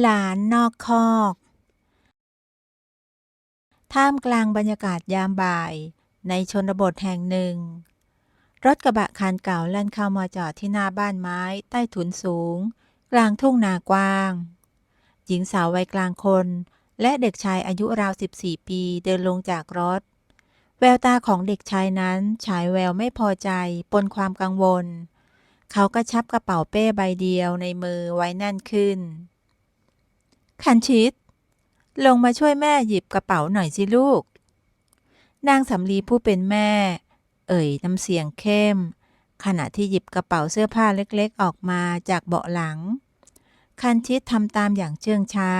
หลานนอกคอก ท่ามกลางบรรยากาศยามบ่าย ในชนบทแห่งหนึ่ง รถกระบะคันเก่าแล่นเข้ามาจอดที่หน้าบ้านไม้ใต้ถุนสูง กลางทุ่งนากว้าง หญิงสาววัยกลางคน และเด็กชายอายุราว 14 ปีเดินลงจากรถ แววตาของเด็กชายนั้นฉายแววไม่พอใจปนความกังวล เขาก็ชับกระเป๋าเป้ใบเดียวในมือไว้แน่นขึ้น คันชิดลงมาช่วยแม่หยิบกระเป๋าหน่อยสิลูก นางสำลีผู้เป็นแม่ เอ่ยน้ำเสียงเข้ม ขณะที่หยิบกระเป๋าเสื้อผ้าเล็กๆ ออกมาจากเบาะหลัง คันชิดทำตามอย่างเชื่องช้า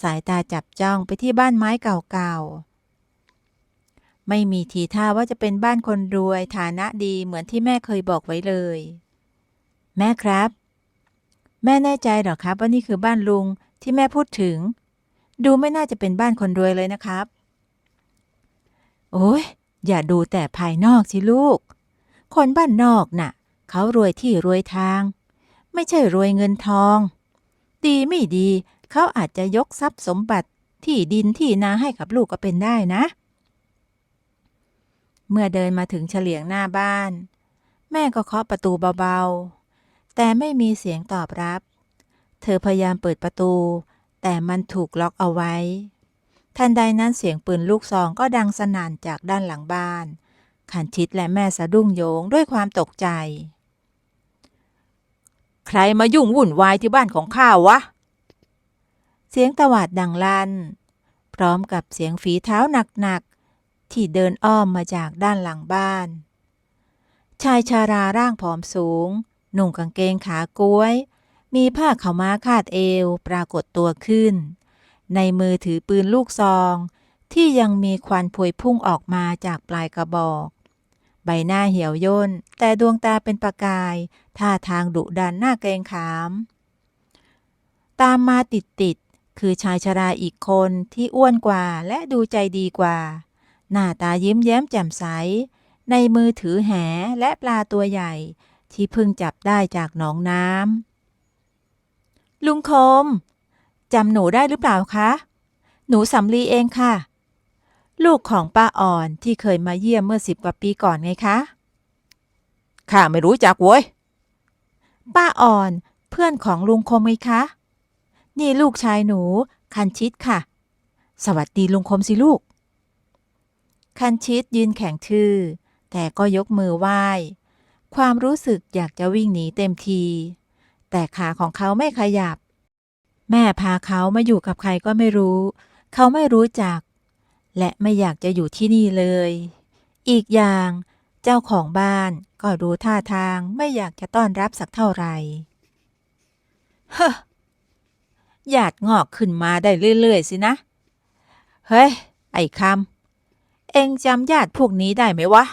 สายตาจับจ้องไปที่บ้านไม้เก่าๆ ไม่มีทีท่าว่าจะเป็นบ้านคนรวยฐานะดีเหมือนที่แม่เคยบอกไว้เลย แม่ครับแม่แน่ใจหรอครับว่านี่คือบ้านลุง ที่แม่พูดถึง ดูไม่น่าจะเป็นบ้านคนรวยเลยนะครับ โอ้ยอย่าดูแต่ภายนอกสิลูก คนบ้านนอกน่ะ เขารวยที่รวยทาง ไม่ใช่รวยเงินทอง ดีไม่ดี เขาอาจจะยกทรัพย์สมบัติที่ดินที่นาให้กับลูกก็เป็นได้นะ เมื่อเดินมาถึงเฉลียงหน้าบ้าน แม่ก็เคาะประตูเบาๆ แต่ไม่มีเสียงตอบรับ เธอพยายามเปิดประตู แต่มันถูกล็อกเอาไว้ ทันใดนั้นเสียงปืนลูกซองก็ดังสนั่นจากด้านหลังบ้าน ขันชิดและแม่สะดุ้งโยงด้วยความตกใจ ใครมายุ่งวุ่นวายที่บ้านของข้าววะเสียงตวาดดังลั่น พร้อมกับเสียงฝีเท้าหนักๆที่เดินอ้อมมาจากด้านหลังบ้าน ชายชาราร่างผอมสูง หนุ่งกางเกงขากล้วย มีผ้าขาวม้าคาดเอวปรากฏตัวขึ้น ในมือถือปืนลูกซอง ที่ยังมีควันพวยพุ่งออกมาจากปลายกระบอก ใบหน้าเหี่ยวย่น แต่ดวงตาเป็นประกาย ท่าทางดุดันหน้าเกรงขาม ตามมาติดติดคือชายชราอีกคนที่อ้วนกว่าและดูใจดีกว่า หน้าตายิ้มแย้มแจ่มใส ในมือถือแหและปลาตัวใหญ่ ที่เพิ่งจับได้จากหนองน้ำ ลุงคมจำหนูได้หรือเปล่าคะ หนูสำลีเองค่ะ ลูกของป้าอ่อนที่เคยมาเยี่ยมเมื่อสิบกว่าปีก่อนไงคะ ข้าไม่รู้จักเว้ย ป้าอ่อนเพื่อนของลุงคมไงคะ นี่ลูกชายหนู คันชิดค่ะ สวัสดีลุงคมสิลูก คันชิดยืนแข็งทื่อแต่ก็ยกมือไหว้ ความรู้สึกอยากจะวิ่งหนีเต็มที แต่ขาของเขาไม่ขยับ แม่พาเขามาอยู่กับใครก็ไม่รู้ เขาไม่รู้จัก และไม่อยากจะอยู่ที่นี่เลย อีกอย่างเจ้าของบ้านก็ดูท่าทางไม่อยากจะต้อนรับสักเท่าไหร่เฮ้อหยาดงอกขึ้นมาได้เรื่อย ๆ สินะ เฮ้ย ไอ้คำ เองจำญาติพวกนี้ได้ไหมวะ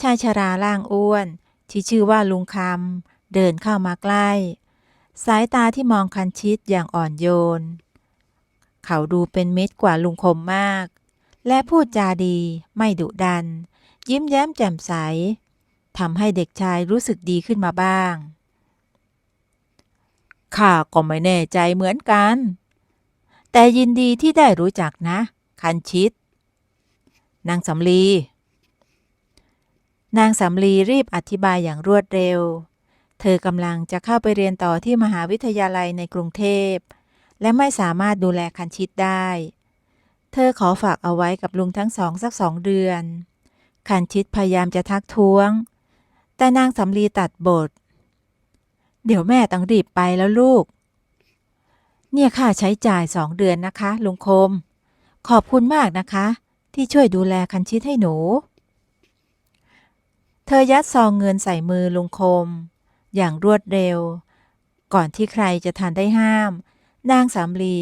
ชายชราล่างอ้วน ที่ชื่อว่าลุงคำ เดินเข้ามาใกล้ สายตาที่มองคันชิดอย่างอ่อนโยน เขาดูเป็นมิตรกว่าลุงคมมาก และพูดจาดีไม่ดุดัน ยิ้มแย้มแจ่มใสทำให้เด็กชายรู้สึกดีขึ้นมาบ้างข้าก็ไม่แน่ใจเหมือนกัน แต่ยินดีที่ได้รู้จักนะ คันชิด นางสำลี นางสำลีรีบอธิบายอย่างรวดเร็ว เธอกำลังจะเข้าไปเรียนต่อที่มหาวิทยาลัยในกรุงเทพ และไม่สามารถดูแลคันชิดได้ เธอขอฝากเอาไว้กับลุงทั้งสองสักสองเดือน คันชิดพยายามจะทักท้วง แต่นางสำลีตัดบท เดี๋ยวแม่ต้องรีบไปแล้วลูก เนี่ยค่าใช้จ่ายสองเดือนนะคะ ลุงคม ขอบคุณมากนะคะ ที่ช่วยดูแลคันชิดให้หนู เธอยัดซองเงินใส่มือลุงคม อย่างรวดเร็ว ก่อนที่ใครจะทันได้ห้าม นางสำลี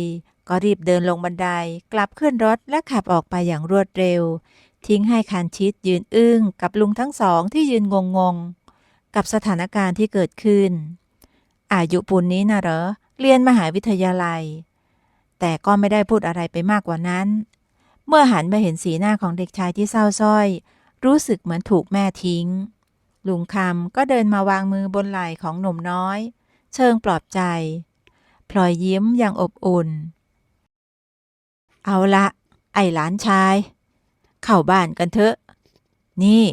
ก็รีบเดินลงบันไดกลับขึ้นรถและขับออกไปอย่างรวดเร็ว ทิ้งให้คันชิดยืนอึ้งกับลุงทั้งสองที่ยืนงงงกับสถานการณ์ที่เกิดขึ้น อายุปูนนี้นะเหรอ เรียนมหาวิทยาลัย แต่ก็ไม่ได้พูดอะไรไปมากกว่านั้น เมื่อหันมาเห็นสีหน้าของเด็กชายที่เศร้าสร้อย รู้สึกเหมือนถูกแม่ทิ้ง ลุงคำก็เดินมาวางมือบนไหล่ของหนุ่มน้อย เชิงปลอบใจ พลอยยิ้มอย่างอบอุ่น เอาละ ไอ้หลานชาย เข้าบ้านกันเถอะ นี่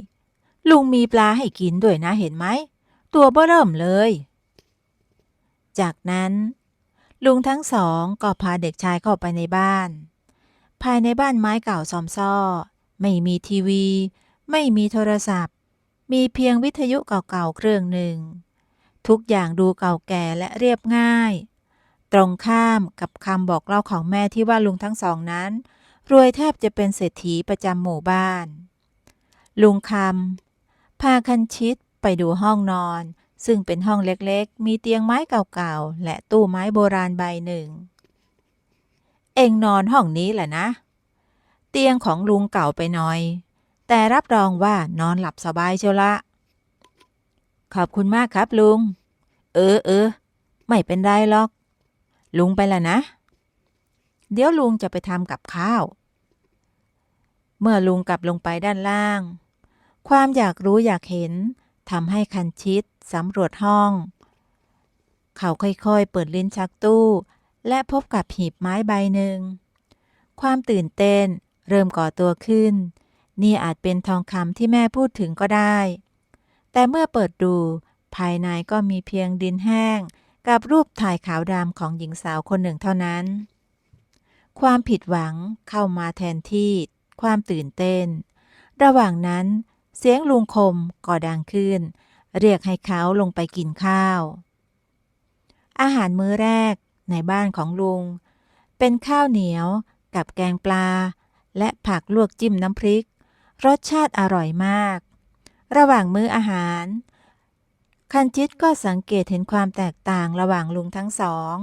ลุงมีปลาให้กินด้วยนะเห็นไหม ตัวเบ้อเริ่มเลย จากนั้น ลุงทั้งสองก็พาเด็กชายเข้าไปในบ้าน ภายในบ้านไม้เก่าซอมซ่อ ไม่มีทีวี ไม่มีโทรศัพท์ มีเพียงวิทยุเก่าๆเครื่องหนึ่ง ทุกอย่างดูเก่าแก่และเรียบง่าย ตรงข้ามกับคำบอกเล่าของแม่ที่ว่าลุงทั้งสองนั้น รวยแทบจะเป็นเศรษฐีประจำหมู่บ้าน ลุงคำพาคันชิดไปดูห้องนอน ซึ่งเป็นห้องเล็กๆ มีเตียงไม้เก่าๆ และตู้ไม้โบราณใบหนึ่ง เองนอนห้องนี้แหละนะ เตียงของลุงเก่าไปหน่อย แต่รับรองว่านอนหลับสบายเชียวละ ขอบคุณมากครับลุง เออเออ ไม่เป็นไรหรอก ลุงไปละนะ เดี๋ยวลุงจะไปทำกับข้าว เมื่อลุงกลับลงไปด้านล่าง ความอยากรู้อยากเห็นทำให้คันชิดสำรวจห้อง เขาค่อยๆ เปิดลิ้นชักตู้ และพบกับหีบไม้ใบหนึ่ง ความตื่นเต้นเริ่มก่อตัวขึ้น นี่อาจเป็นทองคำที่แม่พูดถึงก็ได้ แต่เมื่อเปิดดู ภายในก็มีเพียงดินแห้ง กับรูปถ่ายขาวดำของหญิงสาวคนหนึ่งเท่านั้น ความผิดหวังเข้ามาแทนที่ความตื่นเต้น ระหว่างนั้น เสียงลุงคมก็ดังขึ้น เรียกให้เขาลงไปกินข้าว อาหารมื้อแรกในบ้านของลุง เป็นข้าวเหนียวกับแกงปลา และผักลวกจิ้มน้ำพริก รสชาติอร่อยมาก ระหว่างมื้ออาหาร คันจิตก็สังเกตเห็นความแตกต่างระหว่างลุงทั้งสอง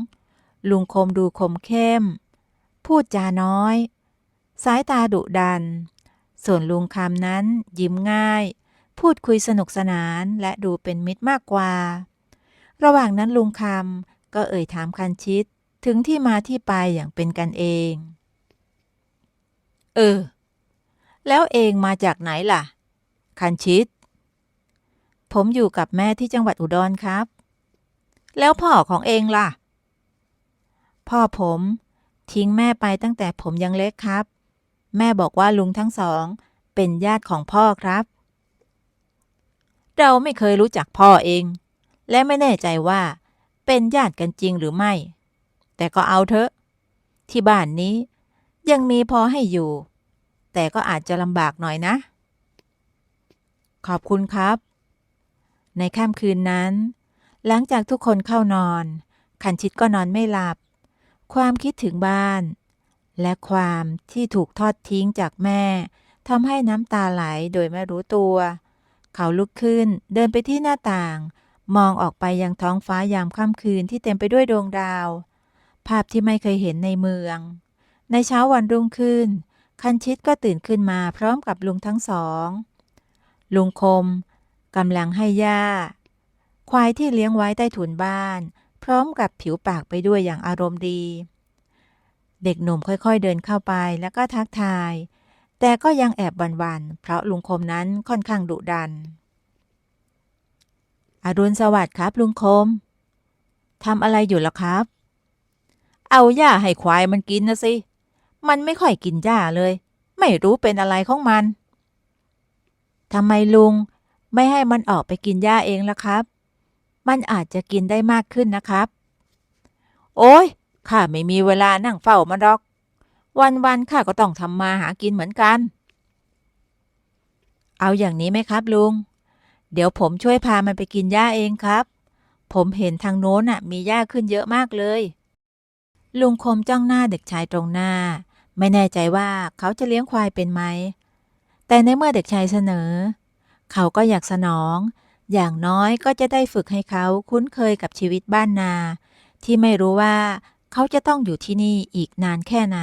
ลุงคมดูคมเข้ม พูดจาน้อย สายตาดุดัน ส่วนลุงคำนั้นยิ้มง่าย พูดคุยสนุกสนานและดูเป็นมิตรมากกว่า ระหว่างนั้นลุงคำก็เอ่ยถามคันชิตถึงที่มาที่ไปอย่างเป็นกันเอง เออ แล้วเองมาจากไหนล่ะ คันชิต ผมอยู่กับแม่ที่จังหวัดอุดรครับ แล้วพ่อของเองล่ะ พ่อผมทิ้งแม่ไปตั้งแต่ผมยังเล็กครับ แม่บอกว่าลุงทั้งสอง เป็นญาติของพ่อครับ เราไม่เคยรู้จักพ่อเอง และไม่แน่ใจว่าเป็นญาติกันจริงหรือไม่ แต่ก็เอาเถอะ ที่บ้านนี้ยังมีพอให้อยู่ แต่ก็อาจจะลำบากหน่อยนะ ขอบคุณครับ ในค่ำคืนนั้น หลังจากทุกคนเข้านอนคันชิดก็นอนไม่หลับ ความคิดถึงบ้าน และความที่ถูกทอดทิ้งจากแม่ทำให้น้ำตาไหลโดยไม่รู้ตัว เขาลุกขึ้นเดินไปที่หน้าต่าง มองออกไปยังท้องฟ้ายามค่ำคืนที่เต็มไปด้วยดวงดาว ภาพที่ไม่เคยเห็นในเมือง ในเช้าวันรุ่งขึ้น คันชิดก็ตื่นขึ้นมาพร้อมกับลุงทั้งสอง ลุงคมกำลังให้หญ้า ควายที่เลี้ยงไว้ใต้ถุนบ้าน พร้อมกับผิวปากไปด้วยอย่างอารมณ์ดี เด็กหนุ่มค่อยๆเดินเข้าไปแล้วก็ทักทาย แต่ก็ยังแอบหวันๆเพราะลุงคมนั้นค่อนข้างดุดัน อรุณสวัสดิ์ครับลุงคมทำอะไรอยู่ล่ะครับ เอาหญ้าให้ควายมันกินนะสิ มันไม่ค่อยกินหญ้าเลย ไม่รู้เป็นอะไรของมันทำไมลุงไม่ให้มันออกไปกินหญ้าเองล่ะครับ มันอาจจะกินได้มากขึ้นนะครับ โอ้ยข้าไม่มีเวลานั่งเฝ้ามันหรอก วันๆข้าก็ต้องทำมาหากินเหมือนกัน เอาอย่างนี้ไหมครับลุง เดี๋ยวผมช่วยพามันไปกินหญ้าเองครับ ผมเห็นทางโน้นน่ะ มีหญ้าขึ้นเยอะมากเลย ลุงคมจ้องหน้าเด็กชายตรงหน้า ไม่แน่ใจว่าเขาจะเลี้ยงควายเป็นไหม แต่ในเมื่อเด็กชายเสนอ เขาก็อยากสนอง อย่างน้อยก็จะได้ฝึกให้เขาคุ้นเคยกับชีวิตบ้านนา ที่ไม่รู้ว่าเขาจะต้องอยู่ที่นี่อีกนานแค่ไหน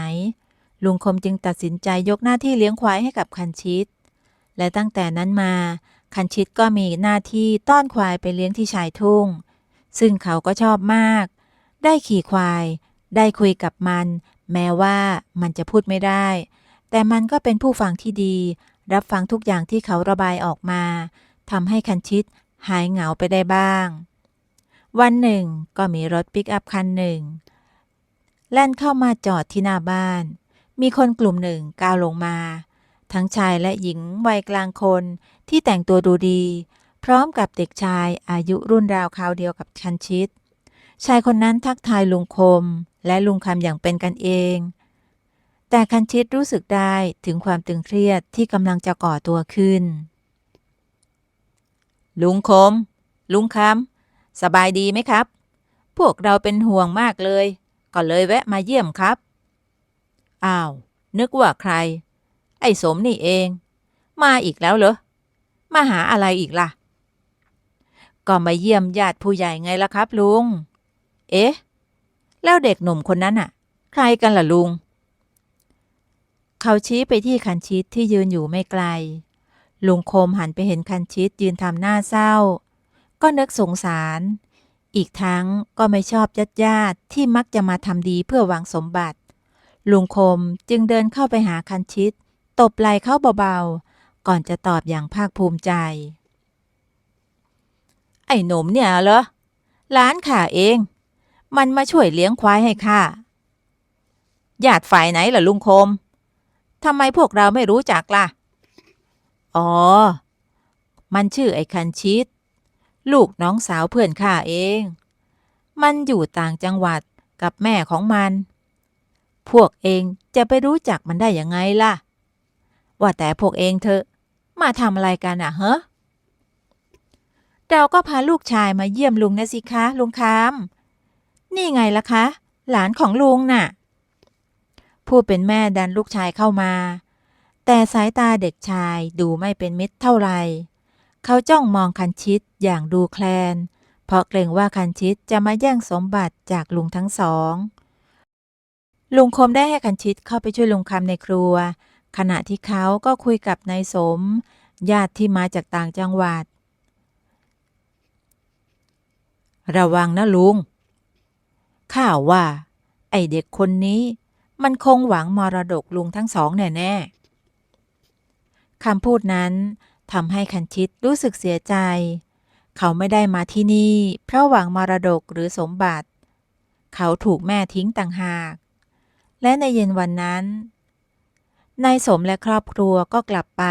ลุงคมจึงตัดสินใจยกหน้าที่เลี้ยงควายให้กับคันชิต และตั้งแต่นั้นมา คันชิตก็มีหน้าที่ต้อนควายไปเลี้ยงที่ชายทุ่ง ซึ่งเขาก็ชอบมาก ได้ขี่ควาย ได้คุยกับมัน แม้ว่ามันจะพูดไม่ได้ แต่มันก็เป็นผู้ฟังที่ดี รับฟังทุกอย่างที่เขาระบายออกมาทำให้คันชิตหายเหงาไปได้บ้าง วันหนึ่งก็มีรถปิกอัพคันหนึ่ง แล่นเข้ามาจอดที่หน้าบ้าน มีคนกลุ่มหนึ่งก้าวลงมา ทั้งชายและหญิงวัยกลางคนที่แต่งตัวดูดี พร้อมกับเด็กชายอายุรุ่นราวคราวเดียวกับคันชิต ชายคนนั้นทักทายลุงคม และลุงคำอย่างเป็นกันเอง แต่คันชิตรู้สึกได้ถึงความตึงเครียดที่กำลังจะก่อตัวขึ้น ลุงคม ลุงคำสบายดีไหมครับ พวกเราเป็นห่วงมากเลย ก็เลยแวะมาเยี่ยมครับ อ้าว นึกว่าใคร ไอ้สมนี่เอง มาอีกแล้วเหรอ มาหาอะไรอีกล่ะ ก็มาเยี่ยมญาติผู้ใหญ่ไงล่ะครับลุง เอ๊ะ แล้วเด็กหนุ่มคนนั้นน่ะใครกันล่ะลุง เขาชี้ไปที่คันชิตที่ยืนอยู่ไม่ไกล ลุงคมหันไปเห็นคันชิตยืนทำหน้าเศร้า ก็นึกสงสาร อีกทั้งก็ไม่ชอบญาติญาติที่มักจะมาทำดีเพื่อหวังสมบัติ ลุงคมจึงเดินเข้าไปหาคันชิตตบไหล่เขาเบาๆ ก่อนจะตอบอย่างภาคภูมิใจ ไอ้หนุ่มเนี่ยเหรอหล้านข่าเอง มันมาช่วยเลี้ยงควายให้ข้าญาติฝ่ายไหนล่ะลุงคมทำไมพวกเราไม่รู้จักล่ะ อ๋อ มันชื่อไอ้คันชิต ลูกน้องสาวเพื่อนข้าเอง มันอยู่ต่างจังหวัดกับแม่ของมัน พวกเองจะไปรู้จักมันได้ยังไงล่ะ ว่าแต่พวกเองเถอะ มาทำอะไรกันอะเฮะเราก็พาลูกชายมาเยี่ยมลุงนะสิคะลุงคำ นี่ไงล่ะคะ หลานของลุงน่ะ ผู้เป็นแม่ดันลูกชายเข้ามา แต่สายตาเด็กชายดูไม่เป็นมิตรเท่าไหร่เขาจ้องมองคันชิตอย่างดูแคลน เพราะเกรงว่าคันชิตจะมาแย่งสมบัติจากลุงทั้งสอง ลุงคมได้ให้คันชิตเข้าไปช่วยลุงคำในครัว ขณะที่เขาก็คุยกับนายสม ญาติที่มาจากต่างจังหวัด ระวังนะลุง ข้าว่า ไอเด็กคนนี้ มันคงหวังมรดกลุงทั้งสองแน่ๆคำพูดนั้นทำให้คันชิตรู้สึกเสียใจ เขาไม่ได้มาที่นี่ เพราะหวังมรดกหรือสมบัติ เขาถูกแม่ทิ้งต่างหาก และในเย็นวันนั้นนายสมและครอบครัวก็กลับไป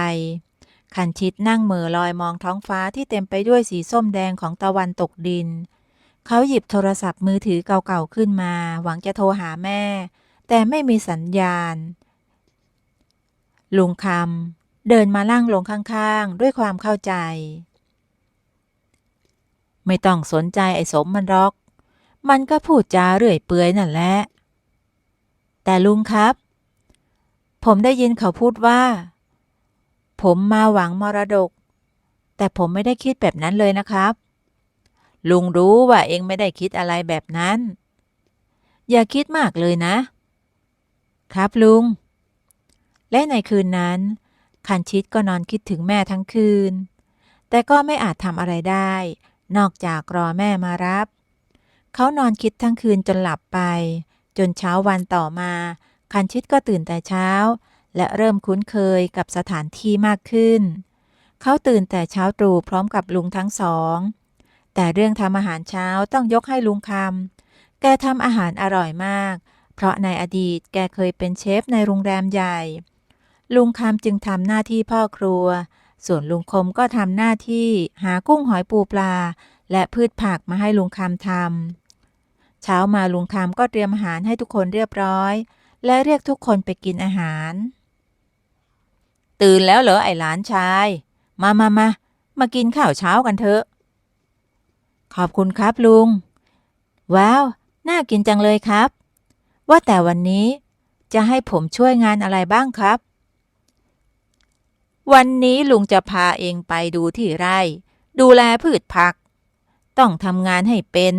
คันชิตนั่งเหม่อลอยมองท้องฟ้าที่เต็มไปด้วยสีส้มแดงของตะวันตกดิน เขาหยิบโทรศัพท์มือถือเก่าๆขึ้นมา หวังจะโทรหาแม่ แต่ไม่มีสัญญาณ ลุงคำเดินมาล่างลงข้างๆ ด้วยความเข้าใจ ไม่ต้องสนใจไอ้สมมันรอก มันก็พูดจาเรื่อยเปื่อยนั่นแหละ แต่ลุงครับ ผมได้ยินเขาพูดว่า ผมมาหวังมรดก แต่ผมไม่ได้คิดแบบนั้นเลยนะครับ ลุงรู้ว่าเองไม่ได้คิดอะไรแบบนั้น อย่าคิดมากเลยนะ ครับลุง และในคืนนั้น คันชิตก็นอนคิดถึงแม่ทั้งคืน แต่ก็ไม่อาจทำอะไรได้ นอกจากรอแม่มารับ เขานอนคิดทั้งคืนจนหลับไป จนเช้าวันต่อมา คันชิตก็ตื่นแต่เช้า และเริ่มคุ้นเคยกับสถานที่มากขึ้น เขาตื่นแต่เช้าตรู่พร้อมกับลุงทั้งสอง แต่เรื่องทำอาหารเช้าต้องยกให้ลุงคำ แกทำอาหารอร่อยมาก เพราะในอดีตแกเคยเป็นเชฟในโรงแรมใหญ่ ลุงคำจึงทำหน้าที่พ่อครัว ส่วนลุงคมก็ทำหน้าที่หากุ้งหอยปูปลา และพืชผักมาให้ลุงคำทำ เช้ามาลุงคำก็เตรียมอาหารให้ทุกคนเรียบร้อย และเรียกทุกคนไปกินอาหาร ตื่นแล้วเหรอไอ้หลานชาย มามามามากินข้าวเช้ากันเถอะ ขอบคุณครับลุง ว้าว น่ากินจังเลยครับ ว่าแต่วันนี้จะให้ผมช่วยงานอะไรบ้างครับ วันนี้ลุงจะพาเองไปดูที่ไร่ ดูแลพืชผัก ต้องทำงานให้เป็น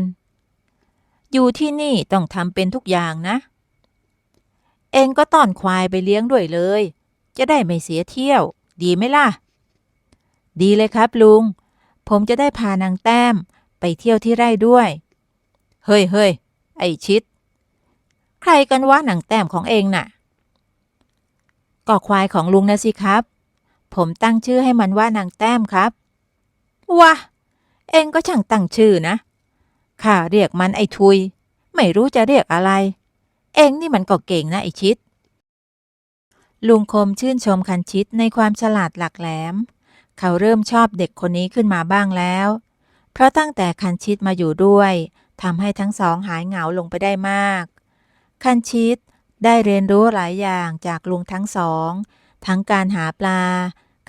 อยู่ที่นี่ต้องทำเป็นทุกอย่างนะ เองก็ต้อนควายไปเลี้ยงด้วยเลย จะได้ไม่เสียเที่ยว ดีไหมล่ะ ดีเลยครับลุง ผมจะได้พานางแต้ม ไปเที่ยวที่ไร่ด้วย เฮ้ยเฮ้ยไอชิด ใครกันวะหนังแต้มของเองน่ะ ก็ควายของลุงนะสิครับ ผมตั้งชื่อให้มันว่านางแต้มครับว้าเองก็ช่างตั้งชื่อนะข้าเรียกมันไอ้ทุย ไม่รู้จะเรียกอะไร เองนี่มันก็เก่งนะไอ้ชิด ลุงคมชื่นชมคันชิดในความฉลาดหลักแหลม เขาเริ่มชอบเด็กคนนี้ขึ้นมาบ้างแล้ว เพราะตั้งแต่คันชิดมาอยู่ด้วยทำให้ทั้งสองหายเหงาลงไปได้มาก คันชิดได้เรียนรู้หลายอย่างจากลุงทั้งสอง ทั้งการหาปลา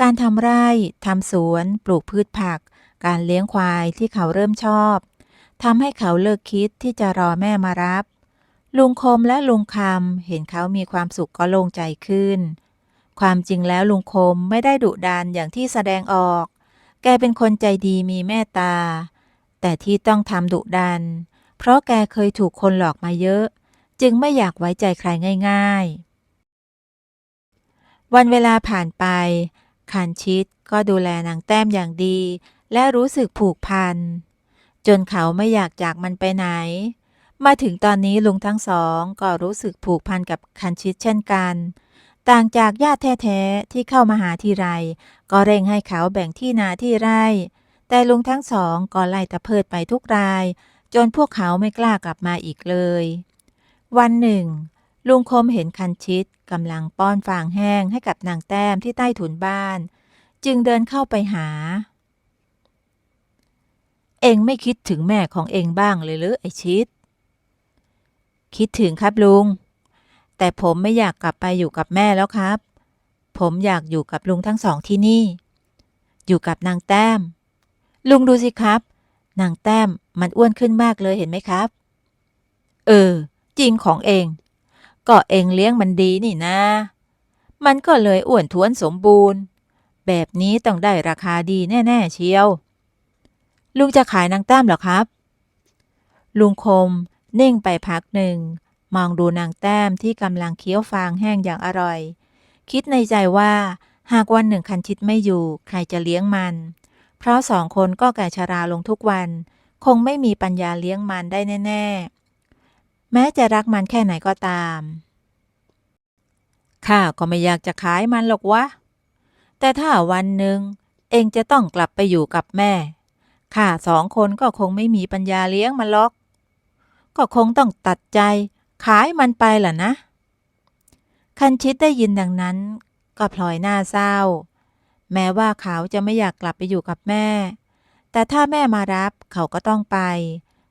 การทำไร่ทำสวน ปลูกพืชผัก การเลี้ยงควายที่เขาเริ่มชอบทำให้เขาเลิกคิดที่จะรอแม่มารับ ลุงคมและลุงคำเห็นเขามีความสุขก็โล่งใจขึ้น ความจริงแล้วลุงคมไม่ได้ดุดันอย่างที่แสดงออก แกเป็นคนใจดีมีเมตตา แต่ที่ต้องทำดุดัน เพราะแกเคยถูกคนหลอกมาเยอะ จึงไม่อยากไว้ใจใครง่าย ๆ วันเวลาผ่านไปคันชิดก็ดูแลนางแต้มอย่างดี และรู้สึกผูกพัน จนเขาไม่อยากจากมันไปไหน มาถึงตอนนี้ลุงทั้งสองก็รู้สึกผูกพันกับคันชิดเช่นกัน ต่างจากญาติแท้ๆที่เข้ามาหาทีไร ก็เร่งให้เขาแบ่งที่นาที่ไร่ แต่ลุงทั้งสองก็ไล่ตะเพิดไปทุกราย จนพวกเขาไม่กล้ากลับมาอีกเลย วันหนึ่ง ลุงคมเห็นคันชิดกำลังป้อนฟางแห้งให้กับนางแต้มที่ใต้ถุนบ้าน จึงเดินเข้าไปหา เองไม่คิดถึงแม่ของเองบ้างเลยหรือไอชิด คิดถึงครับลุง แต่ผมไม่อยากกลับไปอยู่กับแม่แล้วครับ ผมอยากอยู่กับลุงทั้งสองที่นี่ อยู่กับนางแต้ม ลุงดูสิครับ นางแต้มมันอ้วนขึ้นมากเลยเห็นไหมครับ เออ จริงของเอง ก็เองเลี้ยงมันดีนี่นะ มันก็เลยอ้วนท้วนสมบูรณ์ แบบนี้ต้องได้ราคาดีแน่ ๆ เชียว ลุงจะขายนางแต้มหรอครับ ลุงคมนิ่งไปพักหนึ่ง มองดูนางแต้มที่กำลังเคี้ยวฟางแห้งอย่างอร่อย คิดในใจว่า หากวันหนึ่งคันชิดไม่อยู่ ใครจะเลี้ยงมัน เพราะสองคนก็แก่ชราลงทุกวัน คงไม่มีปัญญาเลี้ยงมันได้แน่ ๆ แม้จะรักมันแค่ไหนก็ตามข้าก็ไม่อยากจะขายมันหรอกวะ แต่ถ้าวันหนึ่งเองจะต้องกลับไปอยู่กับแม่ ข้าสองคนก็คงไม่มีปัญญาเลี้ยงมันหรอก ก็คงต้องตัดใจ ขายมันไปล่ะนะ คันชิดได้ยินดังนั้นก็พลอยหน้าเศร้า แม้ว่าเขาจะไม่อยากกลับไปอยู่กับแม่ แต่ถ้าแม่มารับเขาก็ต้องไป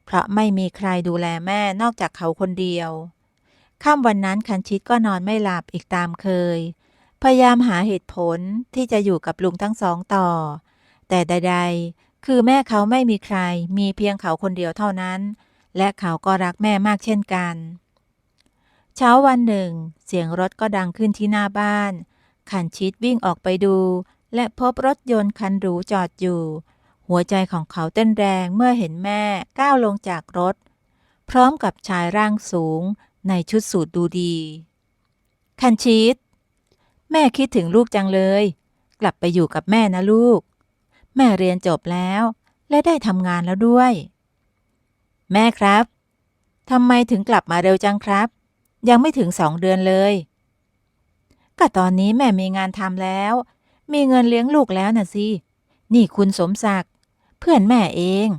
เพราะไม่มีใครดูแลแม่นอกจากเขาคนเดียวค่ำวันนั้นคันชิดก็นอนไม่หลับอีกตามเคย พยายามหาเหตุผลที่จะอยู่กับลุงทั้งสองต่อ แต่ใด ๆ คือแม่เขาไม่มีใคร มีเพียงเขาคนเดียวเท่านั้น และเขาก็รักแม่มากเช่นกัน เช้าวันหนึ่ง เสียงรถก็ดังขึ้นที่หน้าบ้านคันชิดวิ่งออกไปดู และพบรถยนต์คันหรูจอดอยู่ หัวใจของเขาเต้นแรงเมื่อเห็นแม่ก้าวลงจากรถ พร้อมกับชายร่างสูง ในชุดสูทดูดี คันชิด แม่คิดถึงลูกจังเลย กลับไปอยู่กับแม่นะลูก แม่เรียนจบแล้ว และได้ทำงานแล้วด้วย แม่ครับทำไมถึงกลับมาเร็วจังครับ ยังไม่ถึงสองเดือนเลยก็ตอนนี้แม่มีงานทำแล้ว มีเงินเลี้ยงลูกแล้วน่ะสิ นี่คุณสมศักดิ์เพื่อนแม่เอง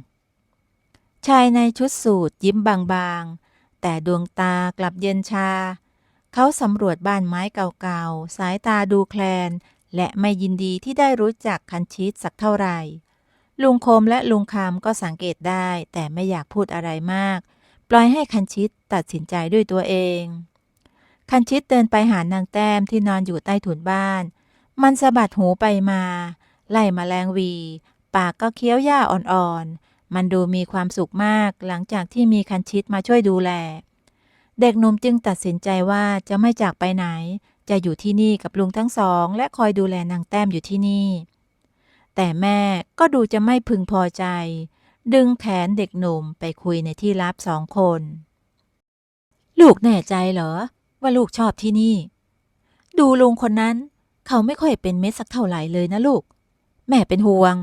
ชายในชุดสูทยิ้มบางๆ แต่ดวงตากลับเย็นชา เขาสำรวจบ้านไม้เก่าๆ สายตาดูแคลน และไม่ยินดีที่ได้รู้จักคันชิดสักเท่าไหร่ ลุงคมและลุงคำก็สังเกตได้แต่ไม่อยากพูดอะไรมาก ปล่อยให้คันชิดตัดสินใจด้วยตัวเอง คันชิดเดินไปหานางแต้มที่นอนอยู่ใต้ถุนบ้าน มันสะบัดหูไปมา ไล่มแมลงวี ปากก็เคี้ยวหญ้าอ่อนๆ มันดูมีความสุขมากหลังจากที่มีคันชิดมาช่วยดูแล เด็กหนุ่มจึงตัดสินใจว่าจะไม่จากไปไหน จะอยู่ที่นี่กับลุงทั้งสอง และคอยดูแลนางแต้มอยู่ที่นี่ แต่แม่ก็ดูจะไม่พึงพอใจ ดึงแขนเด็กหนุ่มไปคุยในที่ลับสองคน ลูกแน่ใจเหรอ ว่าลูกชอบที่นี่ ดูลุงคนนั้น เขาไม่ค่อยเป็นเม็ดสักเท่าไหร่เลยนะลูก แม่เป็นห่วง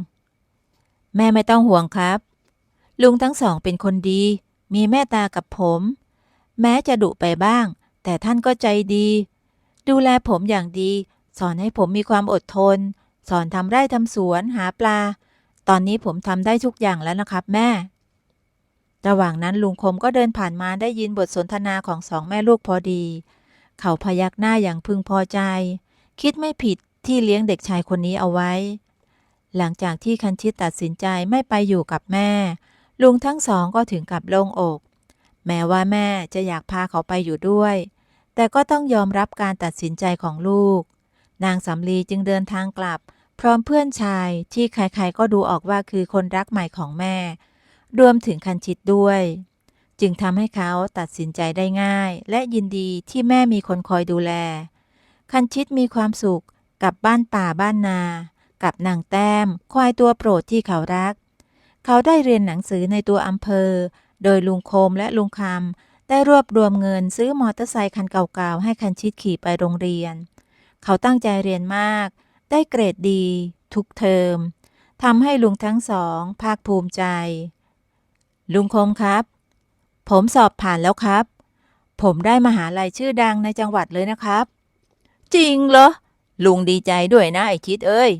แม่ไม่ต้องห่วงครับ ลุงทั้งสองเป็นคนดี มีแม่ตากับผม แม้จะดุไปบ้าง แต่ท่านก็ใจดี ดูแลผมอย่างดี สอนให้ผมมีความอดทน สอนทำไร่ทำสวนหาปลา ตอนนี้ผมทำได้ทุกอย่างแล้วนะครับแม่ ระหว่างนั้นลุงคมก็เดินผ่านมาได้ยินบทสนทนาของสองแม่ลูกพอดี เขาพยักหน้าอย่างพึงพอใจ คิดไม่ผิดที่เลี้ยงเด็กชายคนนี้เอาไว้ หลังจากที่คันชิตตัดสินใจไม่ไปอยู่กับแม่ ลุงทั้งสองก็ถึงกับโล่งอก แม้ว่าแม่จะอยากพาเขาไปอยู่ด้วย แต่ก็ต้องยอมรับการตัดสินใจของลูก นางสำลีจึงเดินทางกลับ พร้อมเพื่อนชายที่ใครๆก็ดูออกว่าคือคนรักใหม่ของแม่ รวมถึงคันชิตด้วย จึงทำให้เขาตัดสินใจได้ง่าย และยินดีที่แม่มีคนคอยดูแล คันชิตมีความสุขกับบ้านป่าบ้านนา กับนางแต้ม ควายตัวโปรดที่เขารัก เขาได้เรียนหนังสือในตัวอำเภอ โดยลุงโคมและลุงคำได้รวบรวมเงินซื้อมอเตอร์ไซคันเก่าๆให้คันชิตขี่ไปโรงเรียน เขาตั้งใจเรียนมาก ได้เกรดดี ทุกเทอมทำให้ลุงทั้งสอง ภาคภูมิใจ ลุงคมครับ ผมสอบผ่านแล้วครับ ผมได้มหาลัยชื่อดังในจังหวัดเลยนะครับ จริงเหรอ ลุงดีใจด้วยนะไอคิดเอ้ย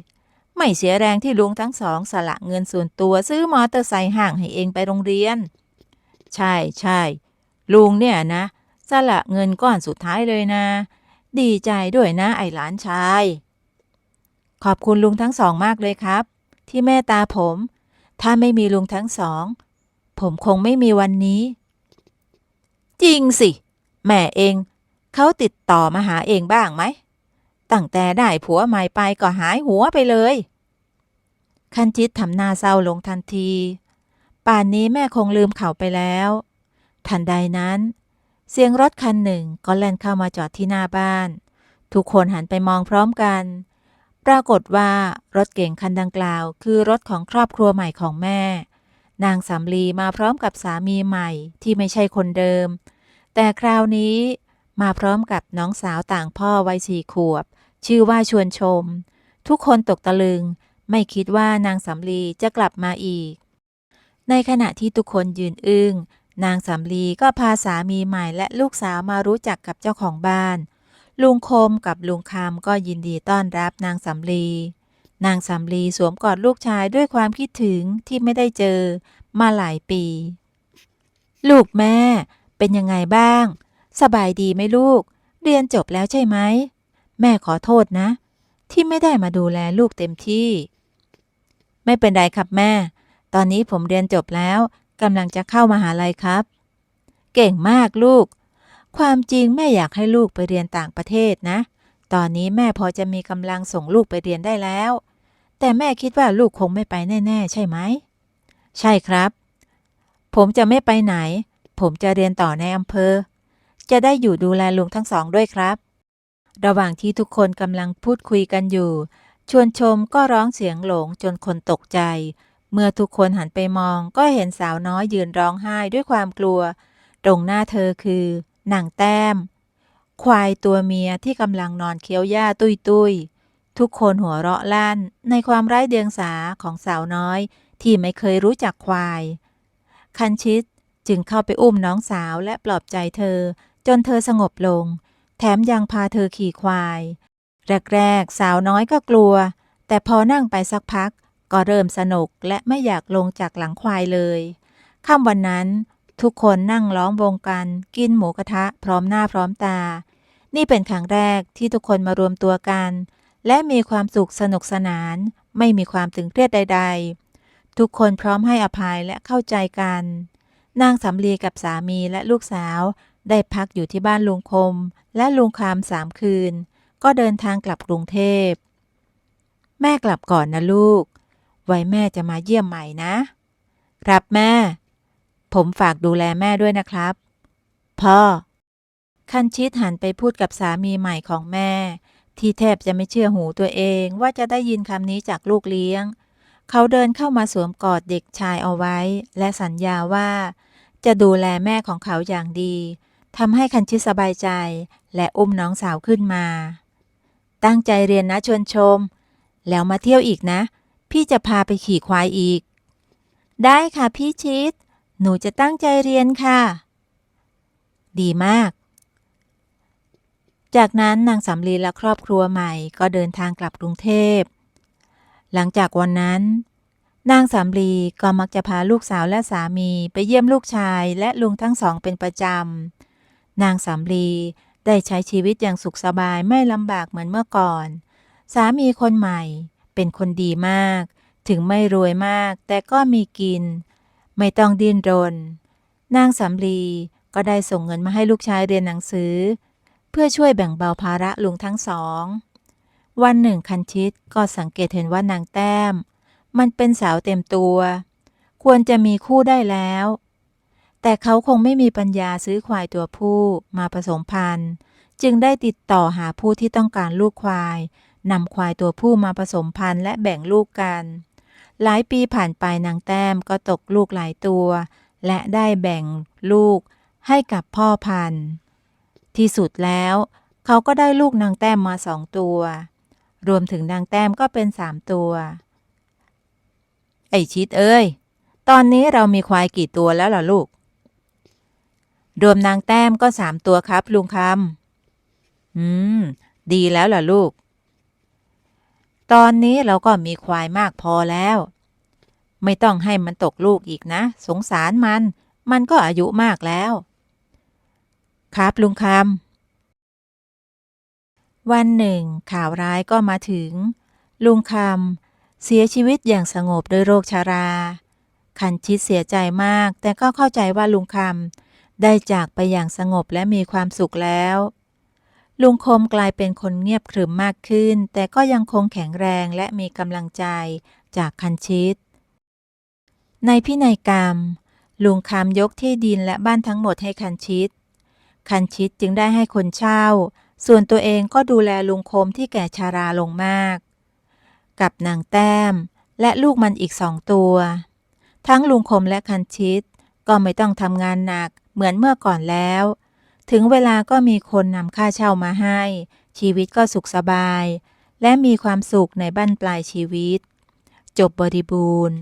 ไม่เสียแรงที่ลุงทั้งสองสละเงินส่วนตัวซื้อมอเตอร์ไซค์ห่างให้เองไปโรงเรียน ใช่ใช่ลุงเนี่ยนะ สละเงินก้อนสุดท้ายเลยนะ ดีใจด้วยนะไอหลานชาย ขอบคุณลุงทั้งสองมากเลยครับ ที่แม่ตาผม ถ้าไม่มีลุงทั้งสอง ผมคงไม่มีวันนี้ จริงสิ แม่เอง เขาติดต่อมาหาเองบ้างไหม ตั้งแต่ได้ผัวใหม่ไปก็หายหัวไปเลย คันจิตทำหน้าเศร้าลงทันที ป่านนี้แม่คงลืมเขาไปแล้ว ทันใดนั้น เสียงรถคันหนึ่งก็แล่นเข้ามาจอดที่หน้าบ้าน ทุกคนหันไปมองพร้อมกัน ปรากฏว่ารถเก่งคันดังกล่าว คือรถของครอบครัวใหม่ของแม่ นางสำลีมาพร้อมกับสามีใหม่ที่ไม่ใช่คนเดิม แต่คราวนี้มาพร้อมกับน้องสาวต่างพ่อวัยสี่ขวบ ชื่อว่าชวนชม ทุกคนตกตะลึง ไม่คิดว่านางสำลีจะกลับมาอีก ในขณะที่ทุกคนยืนอึง้งนางสำลีก็พาสามีใหม่และลูกสาวมารู้จักกับเจ้าของบ้าน ลุงคมกับลุงคำก็ยินดีต้อนรับนางสำลี นางสำลีสวมกอดลูกชายด้วยความคิดถึงที่ไม่ได้เจอมาหลายปี ลูกแม่ เป็นยังไงบ้าง สบายดีไหมลูก เรียนจบแล้วใช่ไหม แม่ขอโทษนะ ที่ไม่ได้มาดูแลลูกเต็มที่ ไม่เป็นไรครับแม่ ตอนนี้ผมเรียนจบแล้วกำลังจะเข้ามาหาลัยครับ เก่งมากลูก ความจริงแม่อยากให้ลูกไปเรียนต่างประเทศนะ ตอนนี้แม่พอจะมีกำลังส่งลูกไปเรียนได้แล้ว แต่แม่คิดว่าลูกคงไม่ไปแน่ ๆ ใช่ไหม ใช่ครับ ผมจะไม่ไปไหน ผมจะเรียนต่อในอำเภอ จะได้อยู่ดูแลลุงทั้งสองด้วยครับ ระหว่างที่ทุกคนกำลังพูดคุยกันอยู่ ชวนชมก็ร้องเสียงหลงจนคนตกใจ เมื่อทุกคนหันไปมองก็เห็นสาวน้อยยืนร้องไห้ด้วยความกลัว ตรงหน้าเธอคือ นางแต้ม ควายตัวเมียที่กำลังนอนเคี้ยวหญ้าตุยตุยทุกคนหัวเราะลั่นในความไร้เดียงสาของสาวน้อยที่ไม่เคยรู้จักควาย คันชิตจึงเข้าไปอุ้มน้องสาวและปลอบใจเธอ จนเธอสงบลง แถมยังพาเธอขี่ควาย แรกๆ สาวน้อยก็กลัว แต่พอนั่งไปสักพัก ก็เริ่มสนุกและไม่อยากลงจากหลังควายเลยค่ำวันนั้น ทุกคนนั่งล้อมวงกัน กินหมูกระทะพร้อมหน้าพร้อมตา นี่เป็นครั้งแรกที่ทุกคนมารวมตัวกัน และมีความสุขสนุกสนาน ไม่มีความตึงเครียดใด ๆ ทุกคนพร้อมให้อภัยและเข้าใจกัน นางสำลีกับสามีและลูกสาว ได้พักอยู่ที่บ้านลุงคม และลุงคามสามคืน ก็เดินทางกลับกรุงเทพ แม่กลับก่อนนะลูก ไว้แม่จะมาเยี่ยมใหม่นะ ครับแม่ ผมฝากดูแลแม่ด้วยนะครับ พ่อ คันชิดหันไปพูดกับสามีใหม่ของแม่ ที่แทบจะไม่เชื่อหูตัวเองว่าจะได้ยินคำนี้จากลูกเลี้ยง เขาเดินเข้ามาสวมกอดเด็กชายเอาไว้ และสัญญาว่า จะดูแลแม่ของเขาอย่างดีทำให้คันชิดสบายใจ และอุ้มน้องสาวขึ้นมา ตั้งใจเรียนนะชวนชม แล้วมาเที่ยวอีกนะ พี่จะพาไปขี่ควายอีก ได้ค่ะพี่ชิด หนูจะตั้งใจเรียนค่ะ ดีมาก จากนั้นนางสำลีและครอบครัวใหม่ก็เดินทางกลับกรุงเทพ หลังจากวันนั้น นางสำลีก็มักจะพาลูกสาวและสามีไปเยี่ยมลูกชายและลุงทั้งสองเป็นประจำ นางสำลีได้ใช้ชีวิตอย่างสุขสบายไม่ลำบากเหมือนเมื่อก่อน สามีคนใหม่เป็นคนดีมาก ถึงไม่รวยมากแต่ก็มีกิน ไม่ต้องดิ้นรน นางสำลีก็ได้ส่งเงินมาให้ลูกชายเรียนหนังสือ เพื่อช่วยแบ่งเบาภาระลุงทั้งสอง วันหนึ่งคันชิตก็สังเกตเห็นว่านางแต้ม มันเป็นสาวเต็มตัว ควรจะมีคู่ได้แล้ว แต่เขาคงไม่มีปัญญาซื้อควายตัวผู้มาผสมพันธุ์ จึงได้ติดต่อหาผู้ที่ต้องการลูกควายนำควายตัวผู้มาผสมพันธุ์และแบ่งลูกกัน หลายปีผ่านไปนางแต้มก็ตกลูกหลายตัว และได้แบ่งลูกให้กับพ่อพันธุ์ ที่สุดแล้ว เขาก็ได้ลูกนางแต้มมาสองตัว รวมถึงนางแต้มก็เป็นสามตัว ไอชิดเอ้ย ตอนนี้เรามีควายกี่ตัวแล้วล่ะลูก รวมนางแต้มก็สามตัวครับลุงคำอืม ดีแล้วล่ะลูก ตอนนี้เราก็มีควายมากพอแล้ว ไม่ต้องให้มันตกลูกอีกนะ สงสารมัน มันก็อายุมากแล้ว ครับลุงคำวันหนึ่ง ข่าวร้ายก็มาถึง ลุงคำเสียชีวิตอย่างสงบด้วยโรคชาราคันชิดเสียใจมาก แต่ก็เข้าใจว่าลุงคำได้จากไปอย่างสงบและมีความสุขแล้ว ลุงคมกลายเป็นคนเงียบขรึมมากขึ้น แต่ก็ยังคงแข็งแรงและมีกำลังใจจากคันชิต ในพินัยกรรม ลุงคำยกที่ดินและบ้านทั้งหมดให้คันชิต คันชิตจึงได้ให้คนเช่า ส่วนตัวเองก็ดูแลลุงคมที่แก่ชาราลงมาก กับนางแต้ม และลูกมันอีกสองตัว ทั้งลุงคมและคันชิต ก็ไม่ต้องทำงานหนักเหมือนเมื่อก่อนแล้ว ถึงเวลาก็มีคนนำค่าเช่ามาให้ ชีวิตก็สุขสบาย และมีความสุขในบั้นปลายชีวิต จบบริบูรณ์